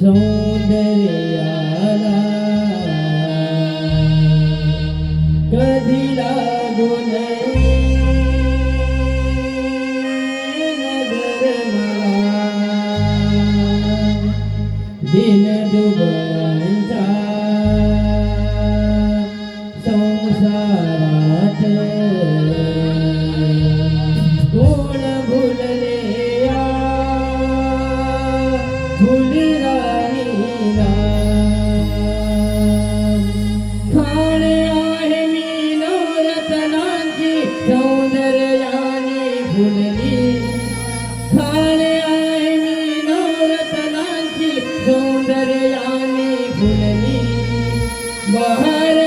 सौंदर्याला कधी लागून दिन दुबळांचा संसारात Bahar